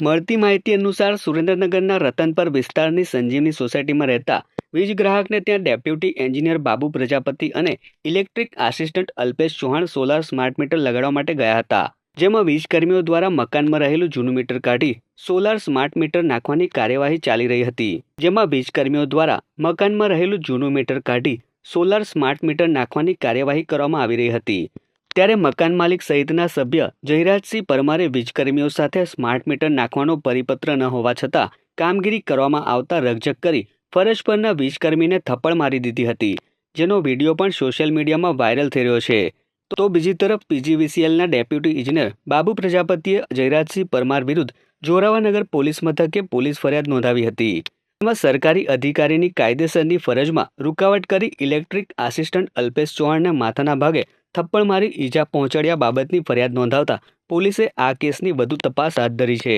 મળતી માહિતી અનુસાર સુરેન્દ્રનગરના રતનપર વિસ્તારની સંજીવની સોસાયટીમાં રહેતા વીજ ગ્રાહકને ત્યાં ડેપ્યુટી એન્જિનિયર બાબુ પ્રજાપતિ અને electric assistant Alpesh Chauhan solar smart meter લગાડવા માટે ગયા હતા. જેમાં વીજકર્મીઓ દ્વારા મકાનમાં રહેલું જૂનું મીટર કાઢી સોલાર સ્માર્ટ મીટર નાખવાની કાર્યવાહી ચાલી રહી હતી. જેમાં વીજકર્મીઓ દ્વારા મકાનમાં રહેલું જૂનું મીટર કાઢી સોલાર સ્માર્ટ મીટર નાખવાની કાર્યવાહી કરવામાં આવી રહી હતી. ત્યારે મકાન માલિક સહિતના સભ્ય જયરાજસિંહ પરમારે વીજકર્મીઓ સાથે સ્માર્ટ મીટર નાખવાનો પરિપત્ર ન હોવા છતાં કામગીરી કરવામાં આવતા રકઝક કરી ફરજ પરના વીજકર્મીને થપ્પડ મારી દીધી હતી, જેનો વીડિયો પણ સોશિયલ મીડિયામાં વાયરલ થઈ રહ્યો છે. તો બીજી તરફ પીજીવીસીએલના ડેપ્યુટી ઇજનેર બાબુ પ્રજાપતિએ જયરાજસિંહ પરમાર વિરુદ્ધ જોરાવાનગર પોલીસ મથકે પોલીસ ફરિયાદ નોંધાવી હતી. એમાં સરકારી અધિકારીની કાયદેસરની ફરજમાં રૂકાવટ કરી ઇલેક્ટ્રિક આસિસ્ટન્ટ અલ્પેશ ચૌહાણને માથાના ભાગે થપ્પડ મારી ઈજા પહોંચાડ્યા બાબતની ફરિયાદ નોંધાવતા પોલીસે આ કેસની વધુ તપાસ હાથ ધરી છે.